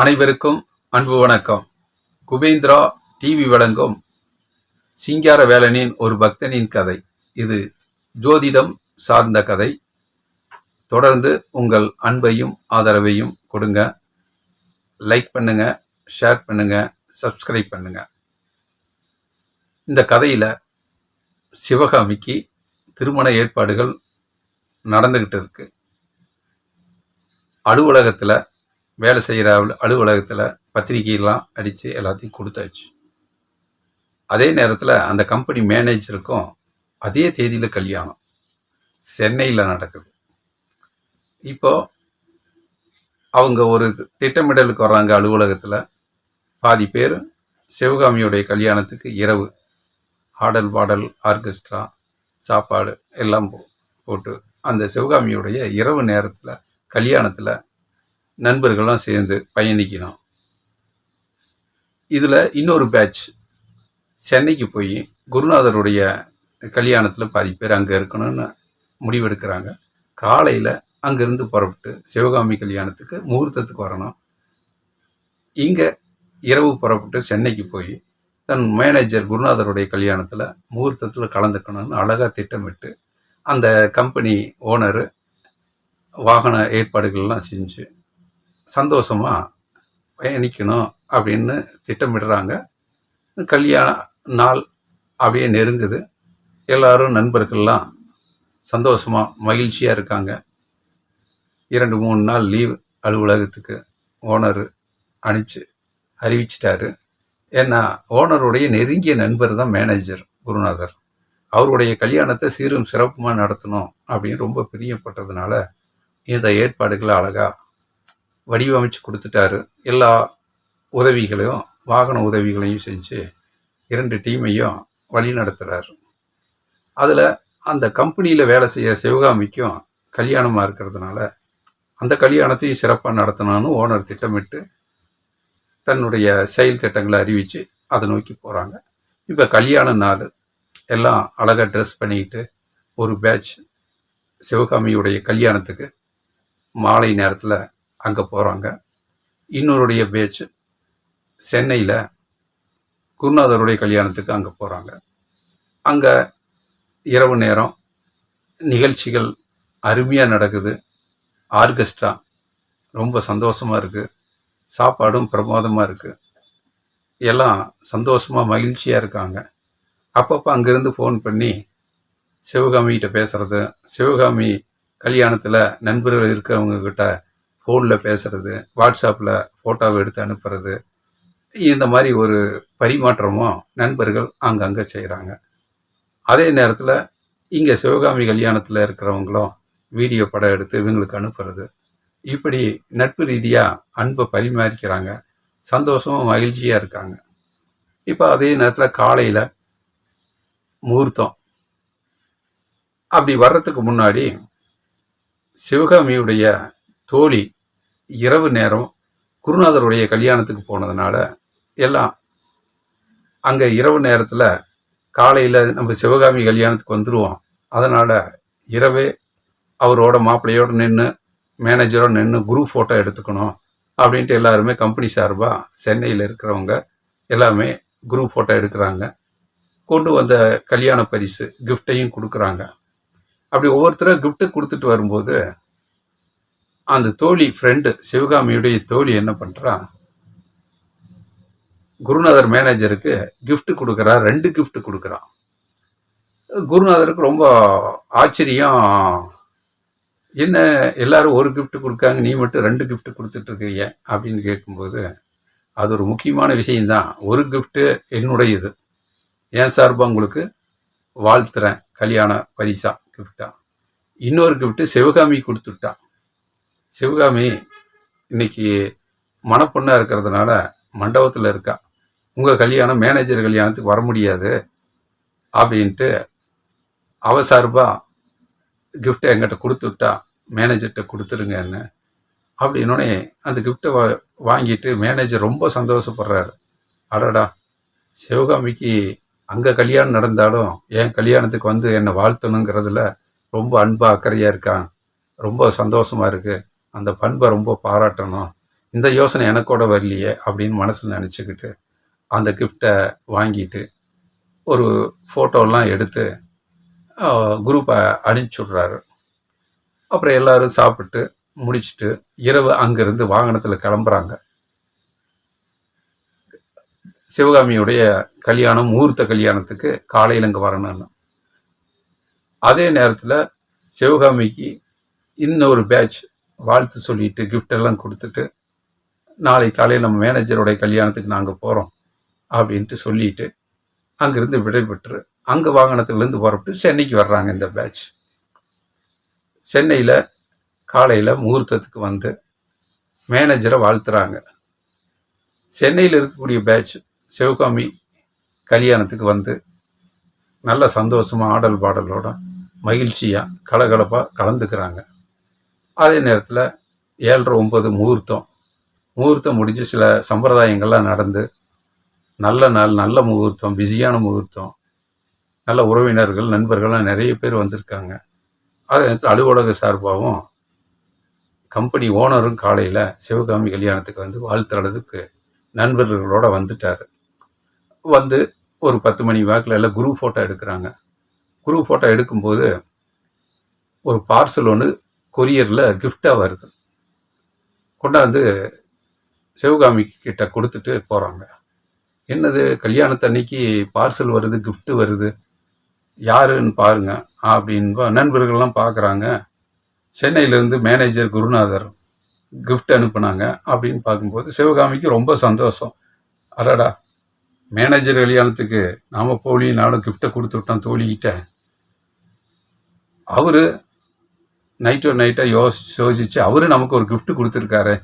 அனைவருக்கும் அன்பு வணக்கம். குபேந்திரா டிவி வழங்கும் சிங்கார வேலனின் ஒரு பக்தனின் கதை. இது ஜோதிடம் சார்ந்த கதை. தொடர்ந்து உங்கள் அன்பையும் ஆதரவையும் கொடுங்க. லைக் பண்ணுங்க ஷேர் பண்ணுங்க சப்ஸ்கிரைப் பண்ணுங்க. இந்த கதையில் சிவகாமிக்கு திருமண ஏற்பாடுகள் நடந்துக்கிட்டு இருக்கு. அலுவலகத்தில் வேலை செய்கிற அலுவலகத்தில் பத்திரிகைலாம் அடித்து எல்லாத்தையும் கொடுத்தாச்சு. அதே நேரத்தில் அந்த கம்பெனி மேனேஜருக்கும் அதே தேதியில் கல்யாணம். சென்னையில் நடக்குது. இப்போது அவங்க ஒரு திட்டமிடலுக்கு வர்றாங்க அலுவலகத்தில். பாதி பேர் சிவகாமியுடைய கல்யாணத்துக்கு இரவு. ஆடல் பாடல் ஆர்கெஸ்ட்ரா சாப்பாடு எல்லாம் போ- போட்டு அந்த சிவகாமியுடைய இரவு நேரத்தில் கல்யாணத்தில் நண்பர்கள்லாம் சேர்ந்து பயணிக்கணும். இதில் இன்னொரு பேட்ச் சென்னைக்கு போய் குருநாதருடைய கல்யாணத்தில் பாதி பேர் அங்கே இருக்கணும்னு முடிவெடுக்கிறாங்க. காலையில் அங்கேருந்து புறப்பட்டு சிவகாமி கல்யாணத்துக்கு முகூர்த்தத்துக்கு வரணும். இங்கே இரவு புறப்பட்டு சென்னைக்கு போய் தன் மேனேஜர் குருநாதருடைய கல்யாணத்தில் முகூர்த்தத்தில் கலந்துக்கணும்னு அழகாக திட்டமிட்டு அந்த கம்பெனி ஓனரு வாகன ஏற்பாடுகள்லாம் செஞ்சு சந்தோஷமாக பயணிக்கணும் அப்படின்னு திட்டமிடுறாங்க. கல்யாண நாள் அப்படியே நெருங்குது. எல்லாரும் நண்பர்கள்லாம் சந்தோஷமாக மகிழ்ச்சியாக இருக்காங்க. இரண்டு மூணு நாள் லீவ் அலுவலகத்துக்கு ஓனர் அனுப்பிச்சு அறிவிச்சிட்டாரு. ஏன்னா ஓனருடைய நெருங்கிய நண்பர் தான் மேனேஜர் குருநாதர். அவருடைய கல்யாணத்தை சீரும் சிறப்புமாக நடத்தணும் அப்படின்னு ரொம்ப பிரியப்பட்டதுனால இந்த ஏற்பாடுகளை அழகாக வடிவமைச்சு கொடுத்துட்டாரு. எல்லா உதவிகளையும் வாகன உதவிகளையும் செஞ்சு இரண்டு டீமையும் வழி நடத்துகிறாரு அதில் அந்த கம்பெனியில் வேலை செய்ய சிவகாமிக்கும் கல்யாணமாக இருக்கிறதுனால அந்த கல்யாணத்தையும் சிறப்பாக நடத்தணும்னு ஓனர் திட்டமிட்டு தன்னுடைய செயல் திட்டங்களை அறிவித்து அதை நோக்கி போகிறாங்க இப்போ கல்யாண நாள் எல்லாம் அழகாக ட்ரெஸ் பண்ணிக்கிட்டு ஒரு பேட்ச் சிவகாமியுடைய கல்யாணத்துக்கு மாலை நேரத்தில் அங்கே போகிறாங்க இன்னொருடைய பேச்சு சென்னையில் குருநாதருடைய கல்யாணத்துக்கு அங்கே போகிறாங்க அங்கே இரவு நேரம் நிகழ்ச்சிகள் அருமையாக நடக்குது. ஆர்கெஸ்ட்ரா ரொம்ப சந்தோஷமாக இருக்குது சாப்பாடும் பிரமாதமாக இருக்குது எல்லாம் சந்தோஷமாக மகிழ்ச்சியாக இருக்காங்க. அப்பப்போ அங்கேருந்து ஃபோன் பண்ணி சிவகாமிகிட்ட பேசுகிறது சிவகாமி கல்யாணத்தில் நண்பர்கள் இருக்கிறவங்க கிட்ட ஃபோனில் பேசுகிறது வாட்ஸ்அப்பில் ஃபோட்டோவை எடுத்து அனுப்புறது இந்த மாதிரி ஒரு பரிமாற்றமும் நண்பர்கள் அங்கங்கே செய்கிறாங்க அதே நேரத்தில் இங்கே சிவகாமி கல்யாணத்தில் இருக்கிறவங்களும் வீடியோ படம் எடுத்து இவங்களுக்கு அனுப்புறது. இப்படி நட்பு ரீதியாக அன்பை பரிமாறிக்கிறாங்க. சந்தோஷமும் மகிழ்ச்சியாக இருக்காங்க. இப்போ அதே நேரத்தில் காலையில் முகூர்த்தம். அப்படி வர்றதுக்கு முன்னாடி சிவகாமியுடைய தோழி இரவு நேரம் குருநாதருடைய கல்யாணத்துக்கு போனதுனால எல்லாம் அங்கே இரவு நேரத்தில் காலையில் நம்ம சிவகாமி கல்யாணத்துக்கு வந்துடுவோம் அதனால் இரவே அவரோட மாப்பிள்ளையோடு நின்று மேனேஜரோடு நின்று குரூப் ஃபோட்டோ எடுத்துக்கணும் அப்படின்ட்டு எல்லாருமே கம்பெனி சார்பாக சென்னையில் இருக்கிறவங்க எல்லாமே குரூப் ஃபோட்டோ எடுக்கிறாங்க. கொண்டு வந்த கல்யாண பரிசு கிஃப்டையும் கொடுக்குறாங்க. அப்படி ஒவ்வொருத்தரும் கிஃப்ட்டு கொடுத்துட்டு வரும்போது அந்த தோழி ஃப்ரெண்டு சிவகாமியுடைய தோழி என்ன பண்ணுறா குருநாதர் மேனேஜருக்கு கிஃப்ட் கொடுக்குறா ரெண்டு கிஃப்ட் கொடுக்குறான் குருநாதருக்கு ரொம்ப ஆச்சரியம். என்ன எல்லாரும் ஒரு கிஃப்ட் கொடுக்காங்க நீ மட்டும் ரெண்டு கிஃப்ட் கொடுத்துட்ருக்கீங்க அப்படின்னு கேட்கும்போது அது ஒரு முக்கியமான விஷயந்தான் ஒரு கிஃப்ட்டு என்னுடையது. ஏன் சார்பாக உங்களுக்கு வாழ்த்துறேன். கல்யாண பரிசா கிஃப்டா இன்னொரு கிஃப்ட்டு சிவகாமி கொடுத்துட்டா. சிவகாமி இன்னைக்கு மணப்பொண்ணாக இருக்கிறதுனால மண்டபத்தில் இருக்கா. உங்கள் கல்யாணம் மேனேஜர் கல்யாணத்துக்கு வர முடியாது அப்படின்ட்டு அவ சார்பாக கிஃப்ட்டை எங்கிட்ட கொடுத்து விட்டா மேனேஜர்கிட்ட கொடுத்துருங்கன்னு அப்படின்னோடனே அந்த கிஃப்ட்டை வா வாங்கிட்டு மேனேஜர் ரொம்ப சந்தோஷப்படுறாரு. அடடா சிவகாமிக்கு அங்கே கல்யாணம் நடந்தாலும் என் கல்யாணத்துக்கு வந்து என்னை வாழ்த்தணுங்கிறதுல ரொம்ப அன்பாக அக்கறையாக இருக்கான் ரொம்ப சந்தோஷமாக இருக்குது அந்த பண்பை ரொம்ப பாராட்டணும். இந்த யோசனை எனக்கோட வரலையே அப்படின்னு மனசில் நினச்சிக்கிட்டு அந்த கிஃப்டை வாங்கிட்டு ஒரு ஃபோட்டோலாம் எடுத்து குரூப்பை அனுப்பிச்சி விட்றாரு அப்புறம் எல்லோரும் சாப்பிட்டு முடிச்சுட்டு இரவு அங்கேருந்து வாகனத்தில் கிளம்புறாங்க. சிவகாமியுடைய கல்யாணம் முகூர்த்த கல்யாணத்துக்கு காலையில் இங்கே வரணும்னு. அதே நேரத்தில் சிவகாமிக்கு இன்னொரு பேட்ச் வாழ்த்து சொல்லிட்டு கிஃப்ட் எல்லாம் கொடுத்துட்டு நாளை காலையில் நம்ம மேனேஜருடைய கல்யாணத்துக்கு நாங்கள் போகிறோம் அப்படின்ட்டு சொல்லிட்டு அங்கேருந்து விடைபெற்று அங்கே வாகனத்துலேருந்து புறப்பட்டு சென்னைக்கு வர்றாங்க இந்த பேட்ச் சென்னையில் காலையில் முகூர்த்தத்துக்கு வந்து மேனேஜரை வாழ்த்துறாங்க. சென்னையில் இருக்கக்கூடிய பேட்ச் சிவகாமி கல்யாணத்துக்கு வந்து நல்ல சந்தோஷமாக ஆடல் பாடலோட மகிழ்ச்சியாக கலகலப்பாக கலந்துக்கிறாங்க. அதே நேரத்தில் ஏழரை ஒம்பது முகூர்த்தம். முகூர்த்தம் முடிஞ்சு சில சம்பிரதாயங்கள்லாம் நடந்து நல்ல நாள் நல்ல முகூர்த்தம் பிஸியான முகூர்த்தம் நல்ல உறவினர்கள் நண்பர்கள்லாம் நிறைய பேர் வந்திருக்காங்க. அதே நேரத்தில் அலுவலக சார்பாகவும் கம்பெனி ஓனரும் காலையில் சிவகாமி கல்யாணத்துக்கு வந்து வாழ்த்துறதுக்கு நண்பர்களோடு வந்துட்டார். வந்து ஒரு பத்து மணி வாக்கில் எல்லாம் குரூப் ஃபோட்டோ எடுக்கிறாங்க. குரூப் ஃபோட்டோ எடுக்கும்போது ஒரு பார்சல் ஒன்று கொரியரில் கிஃப்டாக வருது. கொண்டாந்து சிவகாமி கிட்ட கொடுத்துட்டு போகிறாங்க என்னது கல்யாணத்தன்னைக்கு பார்சல் வருது கிஃப்ட்டு வருது யாருன்னு பாருங்க அப்படின்பா நண்பர்கள்லாம் பார்க்குறாங்க சென்னையிலேருந்து மேனேஜர் குருநாதர் கிஃப்ட் அனுப்புனாங்க அப்படின்னு பார்க்கும்போது சிவகாமிக்கு ரொம்ப சந்தோஷம். அடடா மேனேஜர் கல்யாணத்துக்கு நாம் போலி நானும் கிஃப்ட்டை கொடுத்து விட்டோம் தோழிக்கிட்ட அவர் நைட்டு நைட்டாக யோசிச்சு யோசிச்சு அவரு நமக்கு ஒரு கிஃப்ட் கொடுத்துருக்காரு.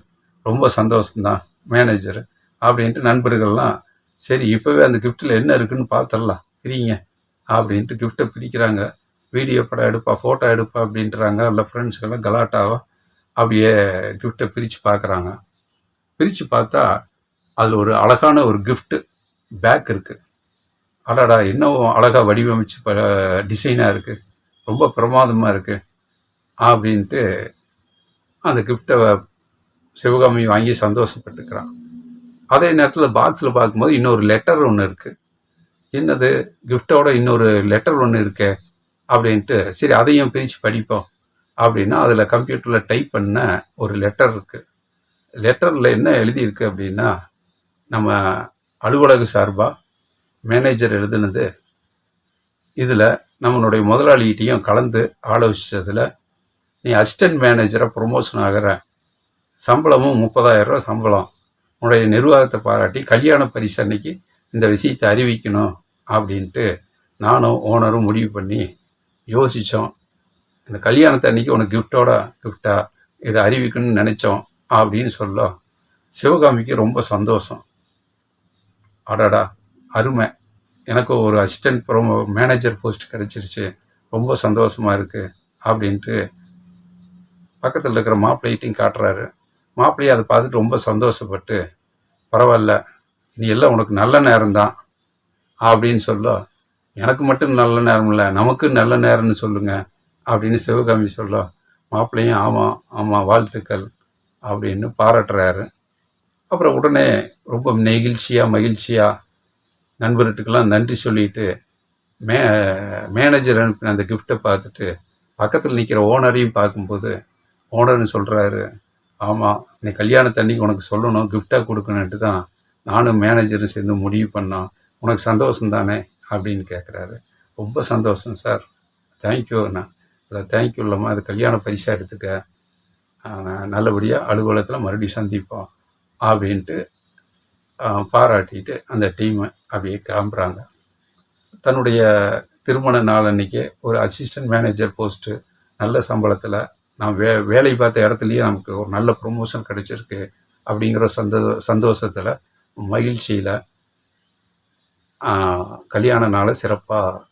ரொம்ப சந்தோஷம்தான் மேனேஜர் அப்படின்ட்டு நண்பர்கள்லாம் சரி இப்போவே அந்த கிஃப்ட்டில் என்ன இருக்குன்னு பார்த்துடலாம் பிரிங்க அப்படின்ட்டு கிஃப்ட்டை பிரிக்கிறாங்க வீடியோ படம் எடுப்பா ஃபோட்டோ எடுப்பா அப்படின்றாங்க. இல்லை ஃப்ரெண்ட்ஸுக்கெல்லாம் கலாட்டாவா அப்படியே கிஃப்ட்டை பிரித்து பார்க்குறாங்க பிரித்து பார்த்தா அதில் ஒரு அழகான ஒரு கிஃப்ட்டு பேக் இருக்குது அடடா இன்னும் அழகாக வடிவமைச்சு ப டிசைனாக இருக்குது ரொம்ப பிரமாதமாக இருக்குது அப்படின்ட்டு அந்த கிஃப்ட்டை சிவகாமி வாங்கி சந்தோஷப்பட்டுக்கிறான். அதே நேரத்தில் பாக்ஸில் பார்க்கும்போது இன்னொரு லெட்டர் ஒன்று இருக்குது என்னது? கிஃப்டோட இன்னொரு லெட்டர் ஒன்று இருக்கே அப்படின்ட்டு சரி அதையும் பிரித்து படிப்போம் அப்படின்னா அதில் கம்ப்யூட்டரில் டைப் பண்ண ஒரு லெட்டர் இருக்குது லெட்டரில் என்ன எழுதியிருக்கு அப்படின்னா நம்ம அலுவலக சார்பாக மேனேஜர் எழுதுனது. இதில் நம்மளுடைய முதலாளிகிட்டையும் கலந்து ஆலோசித்ததில் நீ அசிஸ்டன்ட் மேனேஜராக ப்ரொமோஷன் ஆகிற சம்பளமும் முப்பதாயிரம் ரூபா சம்பளம். உன்னுடைய நிர்வாகத்தை பாராட்டி கல்யாண பரிசு அன்னைக்கு இந்த விஷயத்தை அறிவிக்கணும் அப்படின்ட்டு நானும் ஓனரும் முடிவு பண்ணி யோசித்தோம் இந்த கல்யாணத்தை அன்னைக்கு உனக்கு கிஃப்டோட கிஃப்டா இதை அறிவிக்கணும்னு நினச்சோம் அப்படின்னு சொல்ல சிவகாமிக்கு ரொம்ப சந்தோஷம். அடாடா அருமை. எனக்கு ஒரு அசிஸ்டன்ட் ப்ரோமோ மேனேஜர் போஸ்ட் கிடச்சிருச்சு. ரொம்ப சந்தோஷமாக இருக்குது அப்படின்ட்டு பக்கத்தில் இருக்கிற மாப்பிள்ளைகிட்டையும் காட்டுறாரு. மாப்பிள்ளையை அதை பார்த்துட்டு ரொம்ப சந்தோஷப்பட்டு பரவாயில்ல நீ எல்லாம் உனக்கு நல்ல நேரம்தான். அப்படின்னு சொல்ல எனக்கு மட்டும் நல்ல நேரம் இல்லை நமக்கு நல்ல நேரம்னு சொல்லுங்க. அப்படின்னு சிவகாமி சொல்ல மாப்பிள்ளையும் ஆமாம் ஆமாம் வாழ்த்துக்கள். அப்படின்னு பாராட்டுறாரு. அப்புறம் உடனே ரொம்ப நெகிழ்ச்சியாக மகிழ்ச்சியாக நண்பர்கிட்டக்கெல்லாம் நன்றி சொல்லிட்டு மே மேனேஜர் அனுப்பின அந்த கிஃப்ட்டை பார்த்துட்டு பக்கத்தில் நிற்கிற ஓனரையும் பார்க்கும்போது மோடன்னு சொல்கிறாரு ஆமாம் நீ கல்யாணத்தன்னைக்கு உனக்கு சொல்லணும் கிஃப்டாக கொடுக்கணுன்ட்டு தான் நானும் மேனேஜரும் சேர்ந்து முடிவு பண்ணோம். உனக்கு சந்தோஷம் தானே? அப்படின்னு கேட்குறாரு ரொம்ப சந்தோஷம் சார் தேங்க்யூ அண்ணா. அதில் தேங்க்யூ இல்லாமல் அது கல்யாண பரிசாக எடுத்துக்க. நல்லபடியாக அலுவலகத்தில் மறுபடியும் சந்திப்போம் அப்படின்ட்டு பாராட்டிட்டு அந்த டீமை அப்படியே கிளம்புறாங்க. தன்னுடைய திருமண நாள் அன்னைக்கு ஒரு அசிஸ்டன்ட் மேனேஜர் போஸ்ட்டு நல்ல சம்பளத்தில் நான் வே வேலை பார்த்த இடத்துலையே நமக்கு ஒரு நல்ல ப்ரொமோஷன் கிடைச்சிருக்கு அப்படிங்கிற சந்தோ சந்தோஷத்தில் மகிழ்ச்சியில் கல்யாண நாளை சிறப்பாக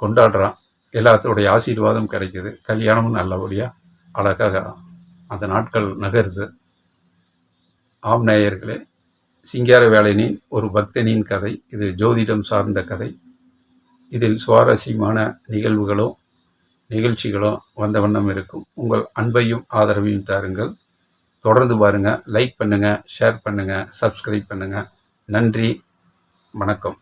கொண்டாடுறான். எல்லாத்தோடைய ஆசீர்வாதம் கிடைக்குது. கல்யாணமும் நல்லபடியாக அழகாக அந்த நாட்கள் நகருது. ஆம் நேயர்களே சிங்கார வேலைனின் ஒரு பக்தனின் கதை இது ஜோதிடம் சார்ந்த கதை. இதில் சுவாரஸ்யமான நிகழ்வுகளும் நிகழ்ச்சிகளும் வந்த வண்ணம் இருக்கும். உங்கள் அன்பையும் ஆதரவையும் தாருங்கள். தொடர்ந்து பாருங்கள் லைக் பண்ணுங்கள் ஷேர் பண்ணுங்கள் சப்ஸ்கிரைப் பண்ணுங்கள் நன்றி வணக்கம்.